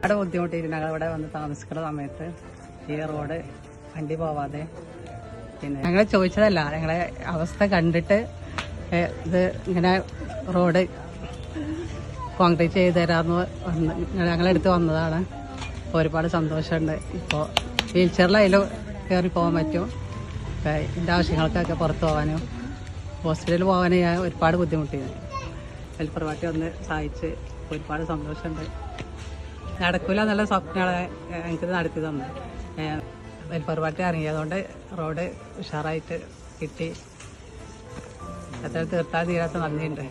അവിടെ ബുദ്ധിമുട്ടിയിരുന്നു ഇവിടെ വന്ന് താമസിക്കുന്ന സമയത്ത് ഈ റോഡ് വണ്ടി പോവാതെ. പിന്നെ ഞങ്ങൾ ചോദിച്ചതല്ല ഞങ്ങളെ അവസ്ഥ കണ്ടിട്ട് ഇത് ഇങ്ങനെ റോഡ് കോൺക്രീറ്റ് ചെയ്ത് തരാമെന്ന് വന്ന് ഞങ്ങളെടുത്ത് വന്നതാണ്. അപ്പോൾ ഒരുപാട് സന്തോഷമുണ്ട്. ഇപ്പോൾ വീൽ ചെയറിലായാലും കയറി പോകാൻ പറ്റും. എന്റെ ആവശ്യങ്ങൾക്കൊക്കെ പുറത്ത് പോകാനും ഹോസ്പിറ്റലിൽ പോകാനും ഞാൻ ഒരുപാട് ബുദ്ധിമുട്ടിയിരുന്നു. ഹെൽപ്പർ പാർട്ടി വന്ന് സഹായിച്ച് ഒരുപാട് സന്തോഷമുണ്ട്. നടക്കൂല എന്നുള്ള സ്വപ്നങ്ങളെ എനിക്ക് നടത്തി തന്നു വെൽഫെയർ ഇറങ്ങിയതുകൊണ്ട് ഇറങ്ങി റോഡ് ഉഷാറായിട്ട് കിട്ടി. അത്ര തീർത്താൽ തീരാത്ത നന്ദിയുണ്ട്.